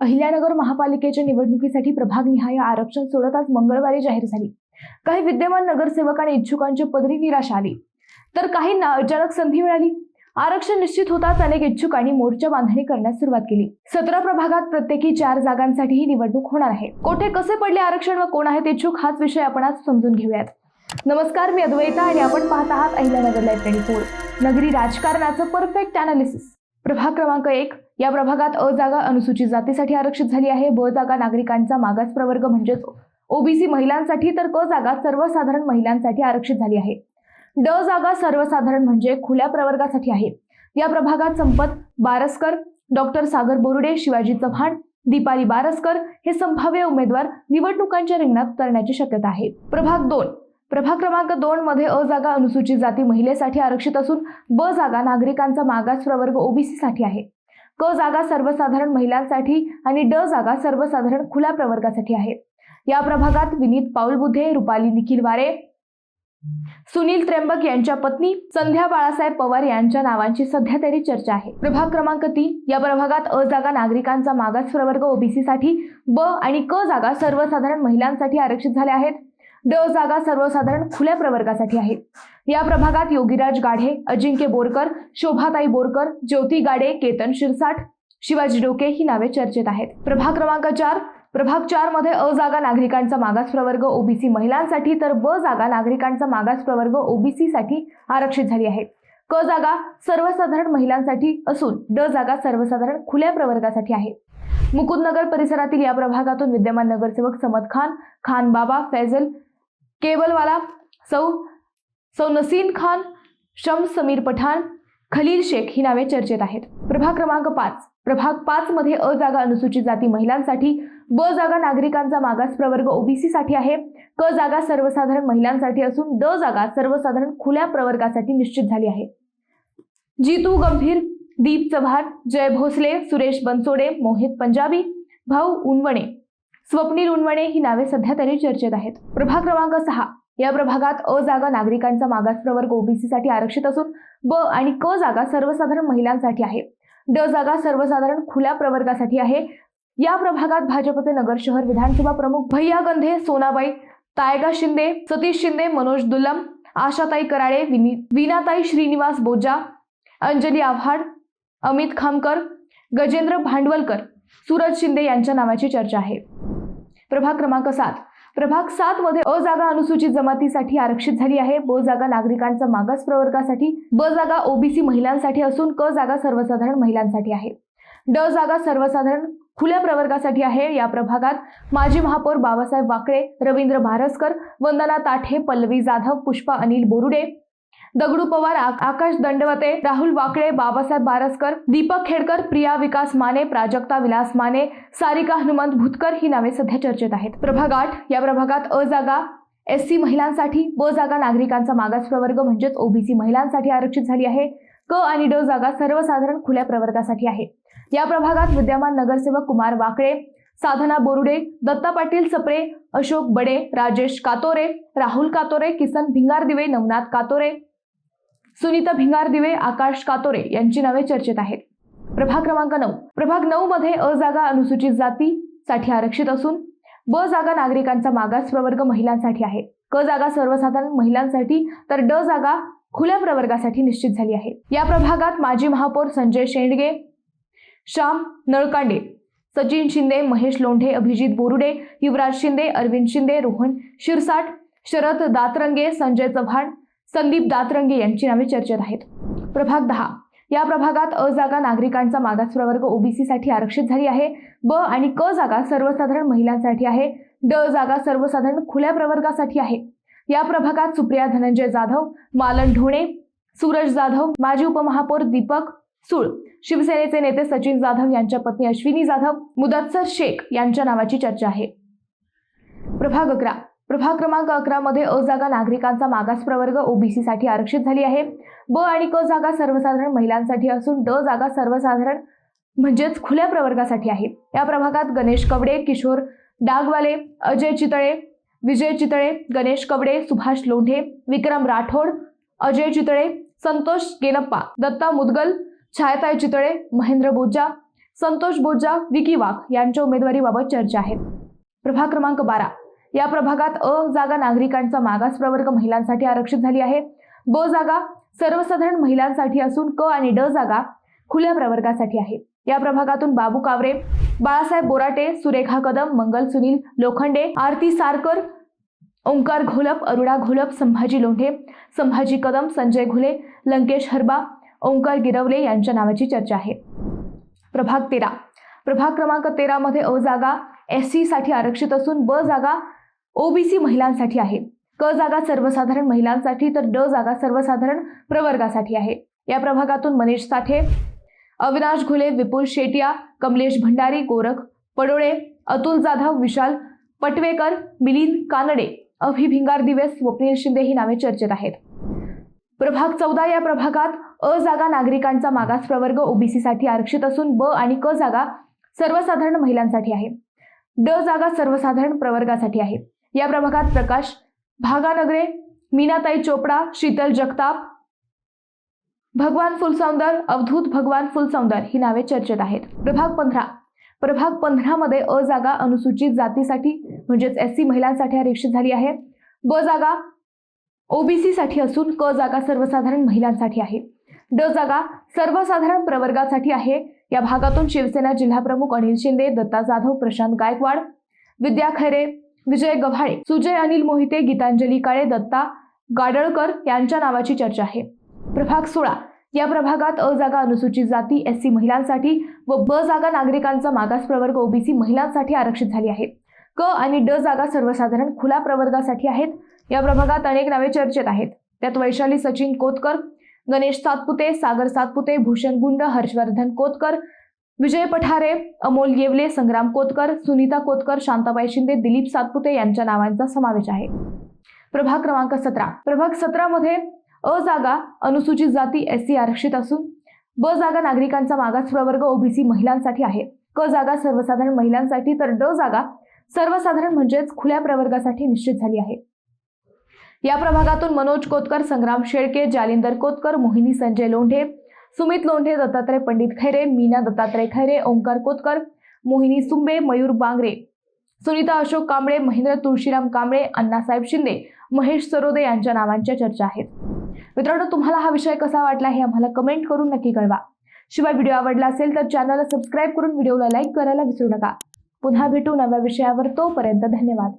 अहिल्यानगर महापालिकेच्या निवडणुकीसाठी प्रभागनिहाय आरक्षण सोडत आज मंगळवारी जाहीर झाली. काही विद्यमान नगरसेवक आणि इच्छुकांची पदरी निराशा आली. तर काहींना अचानक संधी मिळाली. आरक्षण निश्चित होताच अनेक इच्छुकांनी मोर्चा बांधणी करण्यास सुरुवात केली. सतरा प्रभागात प्रत्येकी चार जागांसाठी ही निवडणूक होणार आहे. कोठे कसे पडले आरक्षण व कोण आहेत इच्छुक हाच विषय आपण आज समजून घेऊयात. नमस्कार मी अद्वैता आणि आपण पाहत आहात अहिल्यानगर लाईफ ट्वेंटी फोर नगरी राजकारणाचं परफेक्ट अनालिसिस प्रभाग क्रमांक एक या प्रभागात अ जागा अनुसूचित जातीसाठी आरक्षित झाली आहे. ब जागा नागरिकांचा मागास प्रवर्ग म्हणजेच ओबीसी महिलांसाठी तर क जागा सर्वसाधारण महिलांसाठी आरक्षित झाली आहे. ड जागा सर्वसाधारण म्हणजे खुल्या प्रवर्गासाठी आहे. या प्रभागात संपत बारसकर डॉक्टर सागर बोरुडे शिवाजी चव्हाण दीपाली बारसकर हे संभाव्य उमेदवार निवडणुकांच्या रिंगणात उतरण्याची शक्यता आहे. प्रभाग दोन. प्रभाग क्रमांक दोन मध्ये अ जागा अनुसूचित जाती महिलेसाठी आरक्षित असून ब जागा नागरिकांचा मागास प्रवर्ग ओबीसी साठी आहे. क जागा सर्वसाधारण महिलांसाठी आणि ड जागा सर्वसाधारण खुल्या प्रवर्गासाठी आहे. या प्रभागात विनीत पाऊलबुद्धे रुपाली निखिल वारे सुनील त्र्यंबक यांच्या पत्नी संध्या बाळासाहेब पवार यांच्या नावांची सध्या तरी चर्चा आहे. प्रभाग क्रमांक तीन या प्रभागात अ जागा नागरिकांचा मागास प्रवर्ग ओबीसी साठी ब आणि क जागा सर्वसाधारण महिलांसाठी आरक्षित झाल्या आहेत. ड जागा सर्वसाधारण खुल्या प्रवर्गासाठी आहेत या प्रभागात योगीराज गाढे अजिंक्य बोरकर शोभाताई बोरकर ज्योती गाडे केतन शिरसाट शिवाजी डोके ही नावे चर्चेत आहेत. प्रभाग क्रमांक चार. प्रभाग चारमध्ये अ जागा नागरिकांचा मागास प्रवर्ग ओबीसी महिलांसाठी तर ब जागा नागरिकांचा मागास प्रवर्ग ओबीसी साठी आरक्षित झाली आहे. क जागा सर्वसाधारण महिलांसाठी असून ड जागा सर्वसाधारण खुल्या प्रवर्गासाठी आहे. मुकुंदनगर परिसरातील या प्रभागातून विद्यमान नगरसेवक समद खान खान बाबा फैजल केवलवाला सौ सौ नसीन खान शम समीर पठाण खलील शेख ही नावे चर्चेत आहेत. प्रभाग क्रमांक पाच. प्रभाग पाच मध्ये अ जागा अनुसूचित जाती महिलांसाठी ब जागा नागरिकांचा मागास प्रवर्ग ओबीसी साठी आहे. क जागा सर्वसाधारण महिलांसाठी असून ड जागा सर्वसाधारण खुल्या प्रवर्गासाठी निश्चित झाली आहे. जीतू गंभीर दीप चव्हाण जय भोसले सुरेश बनसोडे मोहित पंजाबी भाऊ उनवणे. स्वप्नील उनवणे ही नावे सध्या तरी चर्चेत आहेत. प्रभाग क्रमांक सहा. या प्रभागात अ जागा नागरिकांचा मागास प्रवर्ग ओबीसीसाठी आरक्षित असून ब आणि क जागा सर्वसाधारण महिलांसाठी आहे. ड जागा सर्वसाधारण खुल्या प्रवर्गासाठी आहे. या प्रभागात भाजपचे नगर शहर विधानसभा प्रमुख भैया गंधे सोनाबाई तायगा शिंदे सतीश शिंदे मनोज दुल्लम आशाताई कराळे विनी वीनाताई श्रीनिवास बोजा अंजली आव्हाड अमित खामकर गजेंद्र भांडवलकर सूरज शिंदे यांच्या नावाची चर्चा आहे. प्रभाग क्रमांक सात. प्रभाग सात मध्ये अ जागा अनुसूचित जमातीसाठी आरक्षित झाली आहे. ब जागा नागरिकांचा मागास प्रवर्गासाठी ब जागा ओबीसी महिलांसाठी असून क जागा सर्वसाधारण महिलांसाठी आहे. ड जागा सर्वसाधारण खुल्या प्रवर्गासाठी आहे. या प्रभागात माजी महापौर बाबासाहेब वाकळे रवींद्र भारसकर वंदना ताठे पल्लवी जाधव पुष्पा अनिल बोरुडे दगडू पवार आ- आकाश दंडवते राहुल वाकळे बाबासाहेब बारसकर दीपक खेडकर प्रिया विकास माने प्राजक्ता विलास माने सारिका हनुमंत भुतकर ही नावे सध्या चर्चेत आहेत. प्रभाग आठ या प्रभागात अ जागा एस सी महिलांसाठी ब जागा नागरिकांचा मागास प्रवर्ग म्हणजेच ओबीसी महिलांसाठी आरक्षित झाली आहे. क आणि ड जागा सर्वसाधारण खुल्या प्रवर्गासाठी आहे. या प्रभागात विद्यमान नगरसेवक कुमार वाकळे साधना बोरुडे दत्ता पाटील सप्रे अशोक बडे राजेश कातोरे राहुल कातोरे किसन भिंगारदिवे नवनाथ कातोरे सुनीता भिंगार दिवे आकाश कातोरे यांची नावे चर्चेत आहेत. प्रभाग क्रमांक नऊ. प्रभाग नऊ मध्ये अ जागा अनुसूचित जाती साठी आरक्षित असून ब जागा नागरिकांचा मागास प्रवर्ग महिलांसाठी आहे. क जागा सर्वसाधारण महिलांसाठी तर ड जागा खुल्या प्रवर्गासाठी निश्चित झाली आहे. या प्रभागात माजी महापौर संजय शेंडगे श्याम नळकांडे सचिन शिंदे महेश लोंढे अभिजित बोरुडे युवराज शिंदे अरविंद शिंदे रोहन शिरसाट शरद दातरंगे संजय चव्हाण संदीप दातरंगे यांची नावे चर्चेत आहेत. प्रभाग दहा. या प्रभागात अ जागा नागरिकांचा मागास प्रवर्ग ओबीसी आरक्षित झाली आहे. ब आणि क जागा सर्वसाधारण महिलांसाठी आहे. ड जागा सर्वसाधारण खुल्या प्रवर्गासाठी आहे. या प्रभागात सुप्रिया धनंजय जाधव मालन ढोणे सूरज जाधव माजी उपमहापौर दीपक सुळ शिवसेनेचे नेते सचिन जाधव यांच्या पत्नी अश्विनी जाधव मुदत्सर शेख यांच्या नावाची चर्चा आहे. प्रभाग अकरा. प्रभाग क्रमांक अकरा मध्ये अ जागा नागरिकांचा मागास प्रवर्ग ओबीसी साठी आरक्षित झाली आहे. ब आणि क जागा सर्वसाधारण महिलांसाठी असून ड जागा सर्वसाधारण म्हणजेच खुल्या प्रवर्गासाठी आहे. या प्रभागात गणेश कवडे किशोर डागवाले अजय चितळे विजय चितळे गणेश कवडे सुभाष लोंढे विक्रम राठोड अजय चितळे संतोष गेनप्पा दत्ता मुदगल छायताय चितळे महेंद्र बोजा संतोष बोजा विकी वाघ यांच्या उमेदवारीबाबत चर्चा आहे. प्रभाग क्रमांक बारा. या प्रभागात अ जागा नागरिकांचा मागास प्रवर्ग महिलांसाठी आरक्षित झाली आहे. ब जागा सर्वसाधारण महिलांसाठी असून क आणि ड जागा खुल्या प्रवर्गासाठी आहे. या प्रभागातून बाबू कावरे बाळासाहेब बोराटे सुरेखा कदम मंगल सुनील लोखंडे आरती सारकर ओंकार घोलप अरुणा घोलप संभाजी लोंढे संभाजी कदम संजय घुले लंकेश हरबा ओंकार गिरवले यांच्या नावाची चर्चा आहे. प्रभाग तेरा. प्रभाग क्रमांक तेरामध्ये अ जागा एस सीसाठी आरक्षित असून ब जागा ओबीसी महिलांसाठी आहे. क जागा सर्वसाधारण महिलांसाठी तर ड जागा सर्वसाधारण प्रवर्गासाठी आहे. या प्रभागातून मनीष साठे अविनाश घुले विपुल शेटिया कमलेश भंडारी गोरख पडोळे अतुल जाधव विशाल पटवेकर मिलिंद कानडे अभि भिंगार दिवेस स्वप्नील शिंदे ही नावे चर्चेत आहेत. प्रभाग चौदा या प्रभागात अ जागा नागरिकांचा मागास प्रवर्ग ओबीसीसाठी आरक्षित असून ब आणि क जागा सर्वसाधारण महिलांसाठी आहे. ड जागा सर्वसाधारण प्रवर्गासाठी आहे. या प्रभागात प्रकाश भागानगरे मीनाताई चोपडा शीतल जगताप भगवान फुलसौंदर अवधूत भगवान फुलसौंदर ही नावे चर्चेत आहेत. प्रभाग पंधरा. प्रभाग पंधरा मध्ये अ जागा अनुसूचित जातीसाठी म्हणजेच एस सी महिलांसाठी आरक्षित झाली आहे. ब जागा ओबीसी साठी असून क जागा सर्वसाधारण महिलांसाठी आहे. ड जागा सर्वसाधारण प्रवर्गासाठी आहे. या भागातून शिवसेना जिल्हाप्रमुख अनिल शिंदे दत्ता जाधव प्रशांत गायकवाड विद्या खैरे विजय गव्हाळे सुजय अनिल मोहिते गीतांजली काळे दत्ता गाडळकर यांच्या नावाची चर्चा आहे. प्रभाग सोळा. या प्रभागात अ जागा अनुसूचित जाती एस सी महिलांसाठी व ब जागा नागरिकांचा मागास प्रवर्ग ओबीसी महिलांसाठी आरक्षित झाली आहे. क आणि ड जागा सर्वसाधारण खुला प्रवर्गासाठी आहेत. या प्रभागात अनेक नावे चर्चेत आहेत. त्यात वैशाली सचिन कोतकर गणेश सातपुते सागर सातपुते भूषण गुंड हर्षवर्धन कोतकर विजय पठारे अमोल येवले संग्राम कोतकर सुनीता कोतकर शांताबाई शिंदे दिलीप सातपुते यांच्या नावांचा समावेश आहे. प्रभाग क्रमांक सतरा. प्रभाग सतरामध्ये अ जागा अनुसूचित जाती एस सी आरक्षित असून ब जागा नागरिकांचा मागास प्रवर्ग ओबीसी महिलांसाठी आहे. क जागा सर्वसाधारण महिलांसाठी तर ड जागा सर्वसाधारण म्हणजेच खुल्या प्रवर्गासाठी निश्चित झाली आहे. या प्रभागातून मनोज कोतकर संग्राम शेळके जालिंदर कोतकर मोहिनी संजय लोंढे सुमित लोंढे दत्तात्रय पंडित खैरे मीना दत्तात्रय खैरे ओंकार कोतकर मोहिनी सुंबे मयूर बांगरे सुनीता अशोक कांबळे महेंद्र तुळशीराम कांबळे अण्णासाहेब शिंदे महेश सरोदे यांच्या नावांच्या चर्चा आहेत. मित्रांनो तुम्हाला हा विषय कसा वाटला हे आम्हाला कमेंट करून नक्की कळवा. शिवाय व्हिडिओ आवडला असेल तर चॅनलला सबस्क्राईब करून व्हिडिओला लाईक करायला विसरू नका. पुन्हा भेटू नव्या विषयावर तोपर्यंत धन्यवाद.